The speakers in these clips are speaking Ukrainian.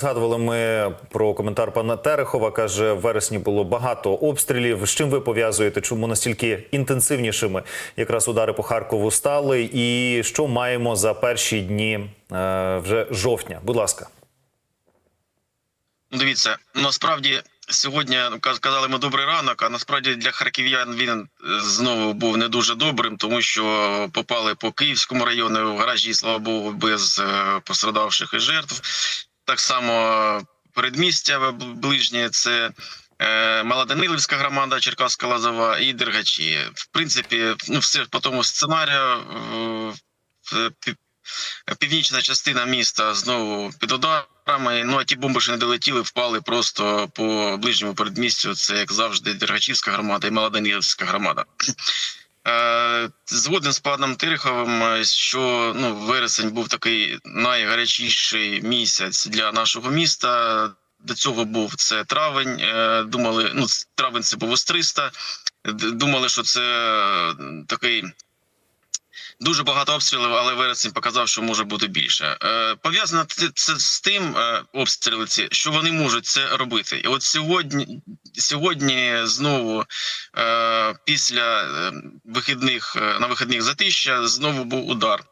Згадували ми про коментар пана Терехова. каже, в вересні було багато обстрілів. З чим ви пов'язуєте? Чому настільки інтенсивнішими якраз удари по Харкову стали? І що маємо за перші дні е, вже жовтня? Будь ласка. Ну, дивіться, насправді сьогодні ну, казали ми добрий ранок, а насправді для харків'ян він е, знову був не дуже добрим, тому що попали по Київському району в гаражі, слава Богу, без е, пострадавших і жертв. Так само передмістя ближнє це. е, Малоданилівська громада, Черкаська Лазова і Дергачі. В принципі, ну все по тому сценарію. е, Північна частина міста знову під ударами. Ну а ті бомби, що не долетіли, впали просто по ближньому передмістю. Це як завжди Дергачівська громада і Малоданилівська громада. Е, Згоден з паном Тереховим, е, що ну вересень був такий найгарячіший місяць для нашого міста. До цього був це травень. е, Думали, ну травень це був Остриста. Думали, що це такий Дуже багато обстрілів, але вересень показав, що може бути більше. Е, пов'язано це, з тим е, обстріли що вони можуть це робити. І от сьогодні, сьогодні знову е, після е, вихідних е, на вихідних затища знову був удар.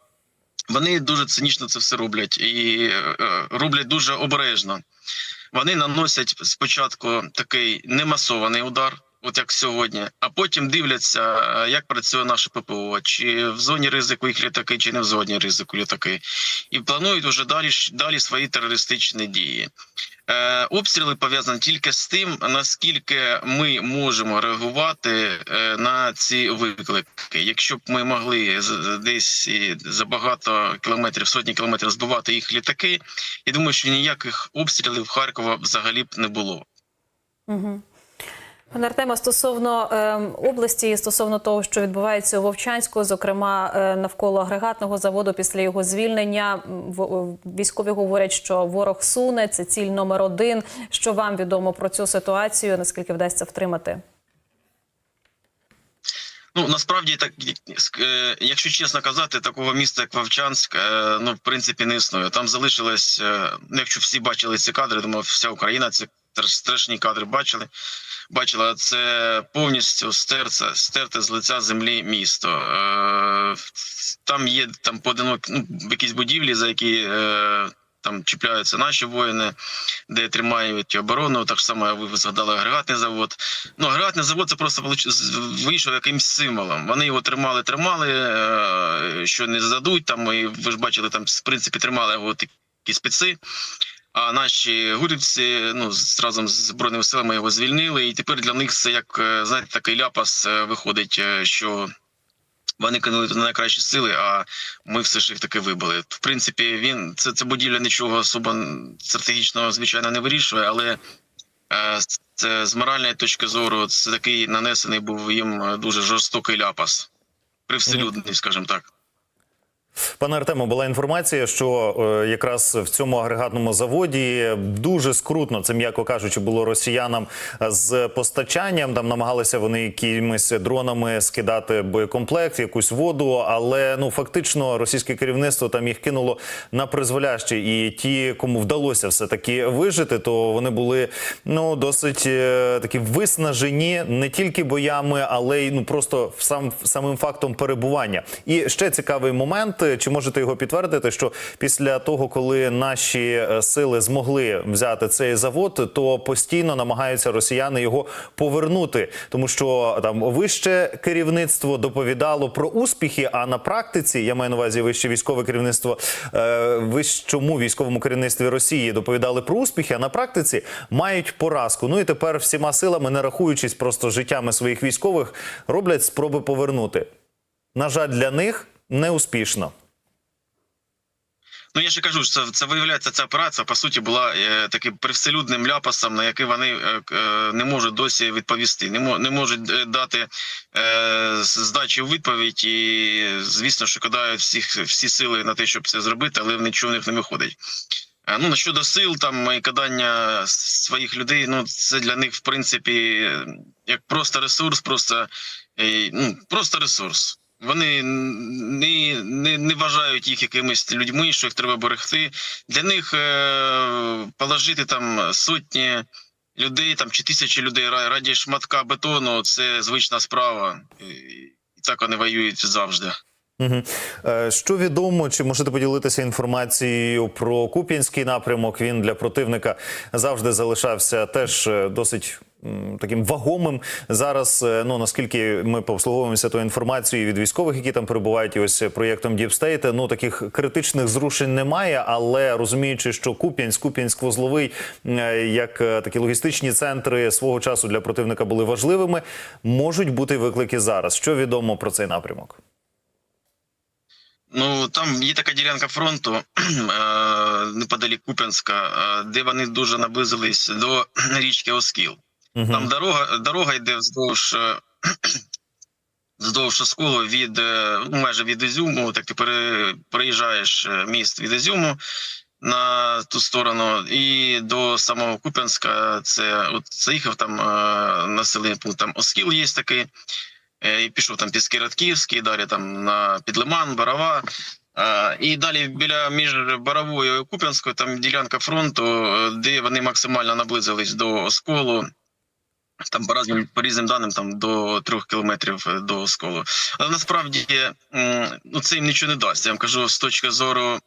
Вони дуже цинічно це все роблять і е, роблять дуже обережно. Вони наносять спочатку такий немасований удар, от як сьогодні, а потім дивляться, е, як працює наше ППО, чи в зоні ризику їх літаки, чи не в зоні ризику літаки, і планують уже далі далі свої терористичні дії. Е, обстріли пов'язані тільки з тим, наскільки ми можемо реагувати е, на ці виклики. Якщо б ми могли десь за багато кілометрів, сотні кілометрів збивати їх літаки, я думаю, що ніяких обстрілів Харкова взагалі б не було. Угу. Пане Артема, стосовно ем, області, стосовно того, що відбувається у Вовчанську, зокрема е, навколо агрегатного заводу після його звільнення, в- в- військові говорять, що ворог суне, це ціль номер один. Що вам відомо про цю ситуацію? Наскільки вдасться втримати? Ну насправді так, е, якщо чесно казати, такого міста, як Вовчанськ, е, ну в принципі не існує. Там залишилось, е, якщо всі бачили ці кадри, думаю, вся Україна ці страшні кадри бачили. Бачила, це повністю стерце, стерте з лиця землі місто. Е, Там є там поодинок, ну, якісь будівлі, за які е, там чіпляються наші воїни, де тримають оборону. Так само ви згадали агрегатний завод. Ну, агрегатний завод це просто вийшов якимсь символом. Вони його тримали, тримали, е, що не здадуть. Там і ви ж бачили, там в принципі тримали його такі спеці. А наші гурівці ну разом з збройними силами його звільнили, і тепер для них це як е, знаєте, такий ляпас е, виходить, е, що вони кинули туди найкращі сили, а ми все ж їх таки вибили. В принципі, він це, це будівля нічого особо стратегічного, звичайно, не вирішує, але це з моральної точки зору, це такий нанесений був їм дуже жорстокий ляпас. Привселюдний, скажімо так. Пане Артемо, була інформація, що е, якраз в цьому агрегатному заводі дуже скрутно, це м'яко кажучи, було росіянам з постачанням. Там намагалися вони якимись дронами скидати боєкомплект, якусь воду, але ну фактично російське керівництво там їх кинуло на призволяще. І ті, кому вдалося все таки вижити, то вони були ну досить е, такі виснажені не тільки боями, але й ну просто сам самим фактом перебування. І ще цікавий момент. Чи можете його підтвердити? Що після того, коли наші е, сили змогли взяти цей завод, то постійно намагаються росіяни його повернути, тому що там вище керівництво доповідало про успіхи. А на практиці я маю на увазі вище військове керівництво е, вищому військовому керівництві Росії доповідали про успіхи. А на практиці мають поразку. Ну і тепер всіма силами, не рахуючись просто життями своїх військових, роблять спроби повернути. На жаль, для них неуспішно. Ну я і кажу, що це, це виявляється, ця операція по суті була е, таким привселюдним ляпасом, на який вони е, е, не можуть досі відповісти, не, мо, не можуть е, дати е, здачі у відповідь, і звісно, що кидають всіх всі сили на те, щоб це зробити, але нічого в них не виходить. Е, Ну, щодо сил, там і кидання своїх людей, ну це для них, в принципі, як просто ресурс, просто, е, ну, просто ресурс. Вони не, не, не вважають їх якимись людьми, що їх треба берегти. Для них е, положити там сотні людей там чи тисячі людей ра- раді шматка бетону це звична справа. І, так вони воюють завжди. Угу. Що відомо, чи можете поділитися інформацією про Куп'янський напрямок? Він для противника завжди залишався теж е, досить таким вагомим. Зараз, е, ну наскільки ми пообслуговуємося тою інформацією від військових, які там перебувають, і ось проєктом Deep State, ну таких критичних зрушень немає. Але розуміючи, що Куп'янськ, Куп'янськ вузловий, е, як е, такі логістичні центри свого часу для противника були важливими, можуть бути виклики зараз. Що відомо про цей напрямок? Ну там є така ділянка фронту е, неподалік Куп'янська, е, де вони дуже наблизились до річки Оскіл. Мгм. Там дорога, дорога йде вздовж, е, вздовж Осколу від е, ну, майже від Ізюму. Так ти пере, переїжджаєш е, міст від Ізюму на ту сторону, і до самого Куп'янська це от заїхав там населений пункт. Там Оскіл є такий. І пішов там Піски Радківський, далі там на Підлиман, Барава. Е, І далі біля між Боровою і Куп'янською там ділянка фронту, де вони максимально наблизились до Осколу. Там по різним, по різним даним там до трьох кілометрів е, до Осколу. Але насправді ну, це їм нічого не дасть. Я вам кажу з точки зору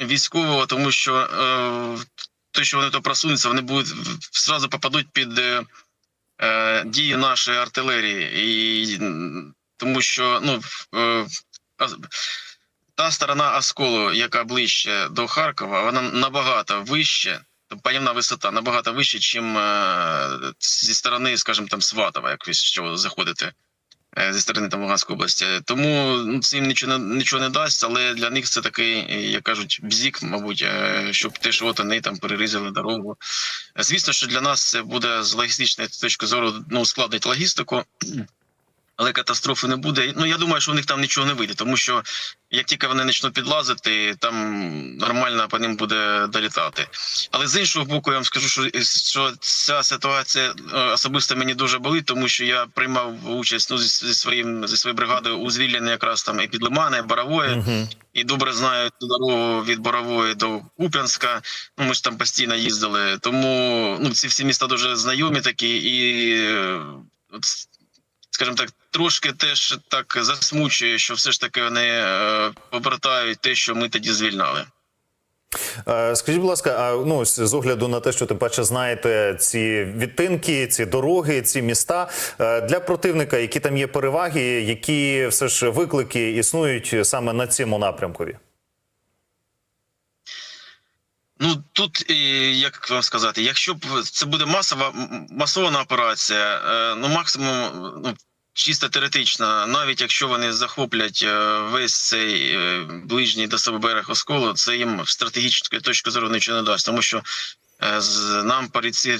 військового, тому що е, те, що вони то просунуться, вони будуть зразу попадуть під. е, е, дії нашої артилерії, і тому що ну е, та сторона осколу, яка ближче до Харкова, вона набагато вище. Панівна висота набагато вище, чим е, зі сторони, скажімо, там Сватова, як ви що заходите е, зі сторони там Луганської області. Тому ну, це їм нічого не нічого не дасть, але для них це такий, як кажуть, бзік, мабуть, е, щоб теж от вони там перерізали дорогу. Звісно, що для нас це буде з логістичної точки зору ну, ускладнить логістику, але катастрофи не буде. Ну я думаю, що у них там нічого не вийде, тому що як тільки вони почнуть підлазити, там нормально по ним буде долітати. Але з іншого боку, я вам скажу, що, що ця ситуація е, особисто мені дуже болить, тому що я приймав участь ну, зі, зі своїм зі своєю бригадою у звільненні якраз там і під Лимана, і Борової Мгм. і добре знають ту дорогу від Борової до Куп'янська. Ну ми ж там постійно їздили. Тому ну ці всі міста дуже знайомі такі, і е, от, скажімо так, трошки теж так засмучує, що все ж таки вони е, повертають те, що ми тоді звільняли. Е, Скажіть, будь ласка, а ну з огляду на те, що тим паче знаєте ці відтинки, ці дороги, ці міста е, для противника, які там є переваги, які все ж виклики існують саме на цьому напрямкові? Ну тут як вам сказати, якщо це буде масова масована операція, ну максимум ну, чисто теоретично, навіть якщо вони захоплять е, весь цей е, ближній до себе берег осколу, це їм з стратегічної точки зору нічого не дасть, тому що е, нам по ріці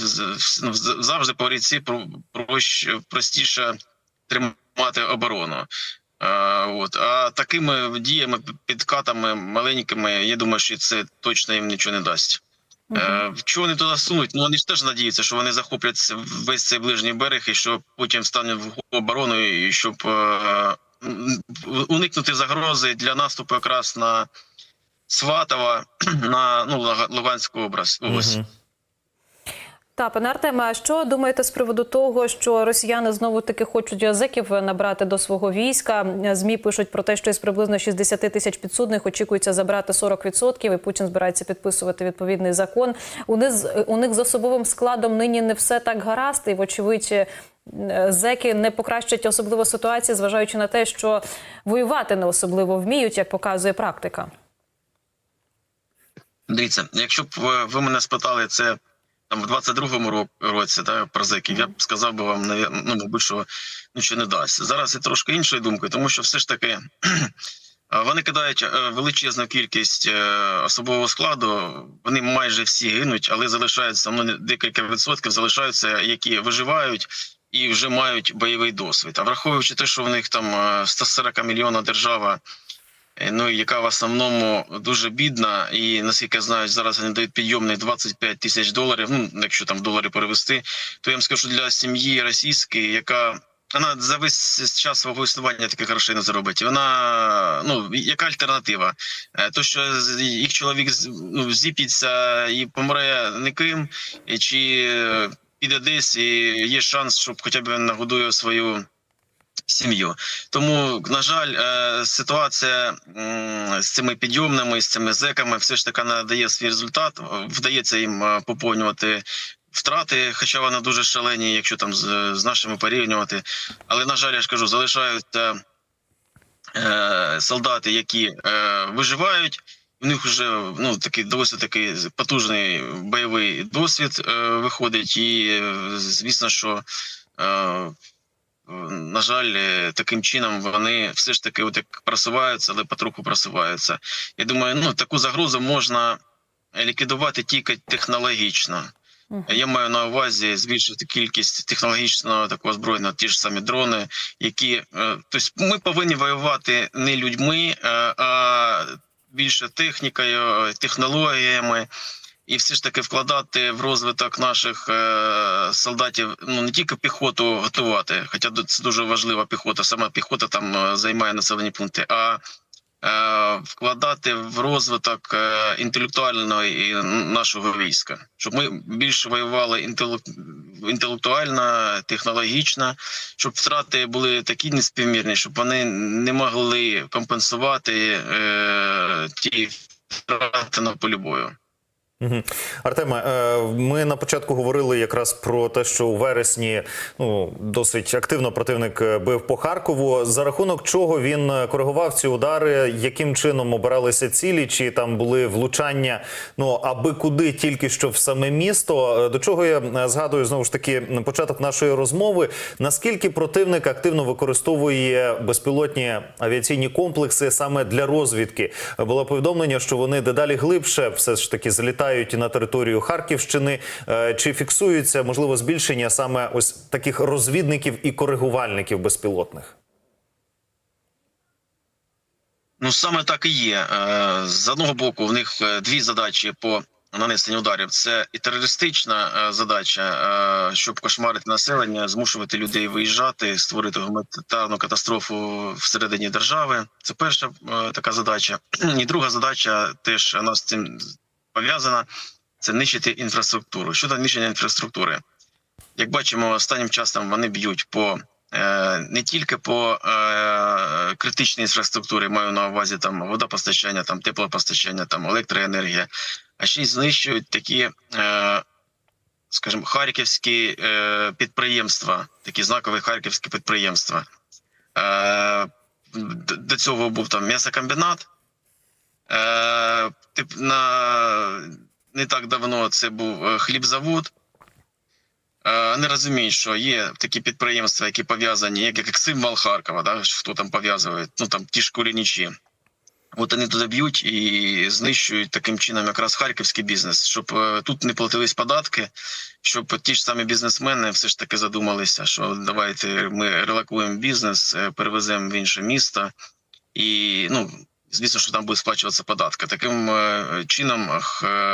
ну, завжди по ріці простіше тримати оборону. От. А такими діями, підкатами маленькими, я думаю, що це точно їм нічого не дасть. Е, Чого вони туди сунуть? Ну вони ж теж надіються, що вони захоплять весь цей ближній берег і що потім стануть в оборону, і щоб е, уникнути загрози для наступу якраз на Сватова, на ну, Луга- Луганську область. область. Та пане Артеме, а що думаєте з приводу того, що росіяни знову таки хочуть язиків набрати до свого війська? Змі пишуть про те, що із приблизно 60 тисяч підсудних очікується забрати 40%, і Путін збирається підписувати відповідний закон. У них у них з особовим складом нині не все так гаразд, і вочевидь. е, Зеки не покращать особливо ситуації, зважаючи на те, що воювати не особливо вміють, як показує практика. Дивіться, якщо б ви- ви мене спитали це там в 22-му ро- році, да, про зеків, я б сказав би вам, ну, мабуть, що нічого не дасть. Зараз я трошки іншою думкою, тому що все ж таки е, вони кидають е, величезну кількість е, особового складу, вони майже всі гинуть, але залишаються ну, декілька відсотків залишаються, які виживають. І вже мають бойовий досвід. А враховуючи те, що в них там е, 140 мільйона держава, Е, ну яка в основному дуже бідна, і наскільки я знаю, зараз вони дають підйомний 25 тисяч доларів. Ну якщо там долари перевести, то я вам скажу для сім'ї російської, яка вона за весь час свого існування таких грошей не заробить. Вона ну яка альтернатива? Е, То, що їх чоловік ну, зіп'ється і помре никим, і чи е, піде десь, і є шанс, щоб хоча б він нагодує свою сім'ю. Тому, на жаль, е, ситуація з цими підйомними, з цими зеками все ж таки надає свій результат. Вдається їм е, поповнювати втрати, хоча вони дуже шалені, якщо там з, з нашими порівнювати. Але, на жаль, я ж кажу, залишаються е, солдати, які е, виживають. У них вже ну такий досить такий потужний бойовий досвід е, виходить, і е, звісно, що е, на жаль, е, таким чином вони все ж таки от як просуваються, але потроху просуваються. Я думаю, ну таку загрозу можна ліквідувати тільки технологічно. Я маю на увазі збільшити кількість технологічного такого озброєння, ті ж самі дрони, які е, тобто ми повинні воювати не людьми, е, а більше технікою, технологіями. І все ж таки вкладати в розвиток наших е, солдатів ну не тільки піхоту готувати, хоча це дуже важлива піхота, сама піхота там е, займає населені пункти, а е, вкладати в розвиток інтелектуального і нашого війська, щоб ми більше воювали інтелектуально, технологічно, щоб втрати були такі неспівмірні, щоб вони не могли компенсувати ті втрати на полі бою. Мгм. Артеме, е, ми на початку говорили якраз про те, що у вересні ну досить активно противник е, бив по Харкову. За рахунок чого він е, коригував ці удари, яким чином обиралися цілі, чи там були влучання? Ну аби куди тільки що в саме місто. До чого я згадую знову ж таки початок нашої розмови. Наскільки противник активно використовує безпілотні авіаційні комплекси саме для розвідки? Було повідомлення, що вони дедалі глибше все ж таки залітають і на територію Харківщини. Е, Чи фіксується можливо збільшення саме ось таких розвідників і коригувальників безпілотних? Ну саме так і є. Е, З одного боку, в них е, дві задачі по нанесенню ударів: це і терористична задача, щоб кошмарити населення, змушувати людей виїжджати, створити гуманітарну катастрофу всередині держави. Це перша така задача. І друга задача теж вона з цим пов'язана. Це нищити інфраструктуру. Щодо нищення інфраструктури, як бачимо, останнім часом вони б'ють по е, не тільки по е, критичній інфраструктурі, маю на увазі там водопостачання, там теплопостачання, там електроенергія, а ще й знищують такі, е, скажімо, харківські підприємства, такі знакові харківські підприємства. До цього був там м'ясокомбінат. Е, тип, на, не так давно це був е, хлібзавод. Е, Не розуміють, що є такі підприємства, які пов'язані, як, як символ Харкова, да, хто там пов'язує, ну там ті ж курінічі. От вони туди б'ють і знищують таким чином якраз харківський бізнес, щоб е, тут не платились податки, щоб ті ж самі бізнесмени все ж таки задумалися, що давайте ми релакуємо бізнес, перевеземо в інше місто, і ну звісно, що там буде сплачуватися податки. Таким е, чином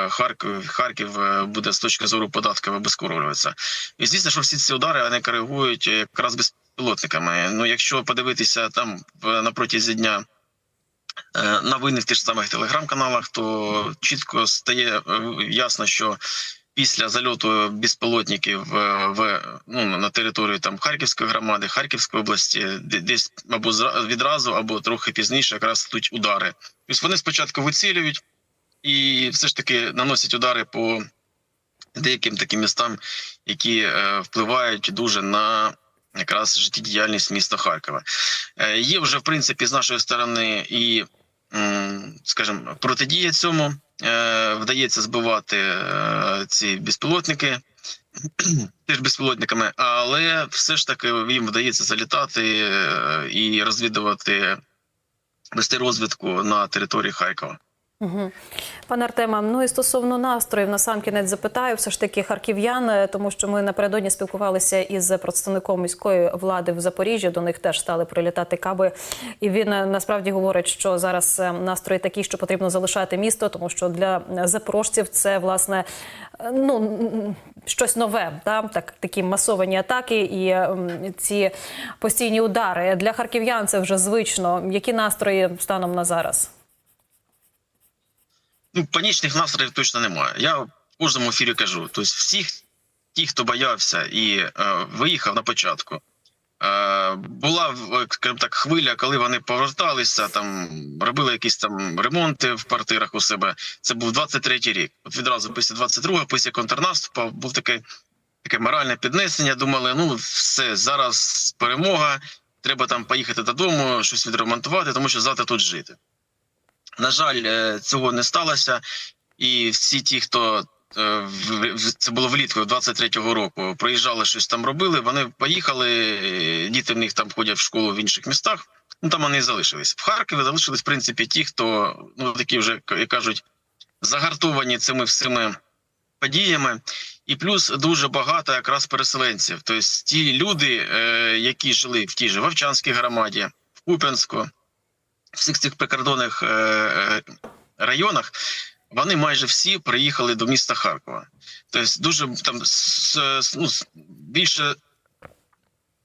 Харків Харків е, буде з точки зору податків обезкоровлюватися. І звісно, що всі ці удари вони коригують якраз безпілотниками. Ну, якщо подивитися там на протязі дня. е, Новини в тих самих телеграм-каналах, то чітко стає е, ясно, що після зальоту безпілотників е, в ну на території там Харківської громади, Харківської області, де- десь або відразу, або трохи пізніше, якраз йдуть удари. Тобто вони спочатку вицілюють і все ж таки наносять удари по деяким таким містам, які е, впливають дуже на якраз життєдіяльність міста Харкова. Е, є вже в принципі з нашої сторони і, скажімо, протидія цьому. Е, вдається збивати е, ці безпілотники теж безпілотниками, але все ж таки їм вдається залітати е, і розвідувати, вести розвідку на території Харкова. Пане Артема, ну і стосовно настроїв, насамкінець запитаю все ж таки харків'ян, е, тому що ми напередодні спілкувалися із представником міської влади в Запоріжжі. До них теж стали прилітати каби. І він е, насправді говорить, що зараз е, настрої такі, що потрібно залишати місто, тому що для запорожців це власне ну щось нове, та так такі масовані атаки і ці постійні удари для харків'ян. Це вже звично. Які настрої станом на зараз? Ну, панічних настроїв точно немає. Я в кожному ефірі кажу. Тобто, всіх, ті, хто боявся і е, виїхав на початку. Е, була скажімо так хвиля, коли вони поверталися, там робили якісь там ремонти в квартирах у себе. Це був 23-й рік. От відразу після 22-го, після контрнаступу, був таке, таке моральне піднесення. Думали, ну все, зараз перемога. Треба там поїхати додому, щось відремонтувати, тому що завтра тут жити. На жаль, е, цього не сталося, і всі ті, хто е, це було влітку 23-го року, приїжджали щось там робили. Вони поїхали. е, Діти в них там ходять в школу в інших містах. Ну там вони і залишились. В Харкові залишились в принципі ті, хто ну такі вже як кажуть, загартовані цими всіми подіями. І плюс дуже багато якраз переселенців. Тобто ті люди, які жили в тій же Вовчанській громаді, в Куп'янську, всіх цих прикордонних е, е, районах, вони майже всі приїхали до міста Харкова. Тобто дуже там ну, більше.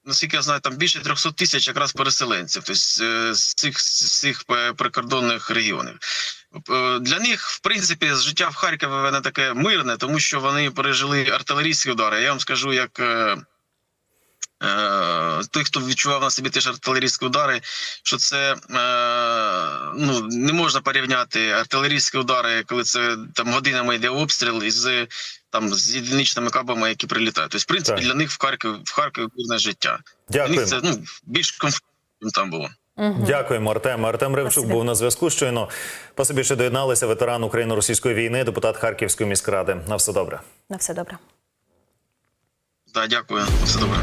Наскільки я знаю, там більше 300 тисяч якраз переселенців, тобто е, з цих, з цих прикордонних регіонів. Для них, в принципі, життя в Харкові воно таке мирне, тому що вони пережили артилерійські удари. Я вам скажу, як е, е, той, хто відчував на собі теж артилерійські удари, що це е, ну, не можна порівняти артилерійські удари, коли це там годинами йде обстріл із там з єдиничними кабами, які прилітають. Тобто, в принципі, Так. для них в Харкові в Харкові мирне життя. Для них це ну більш комфортно там було. Дякуємо, Артем. Артем Спасибі. був на зв'язку щойно. Спасибі, що доєдналися ветеран Україно-російської війни, депутат Харківської міськради. На все добре. На все добре. Так, дякую, все добре.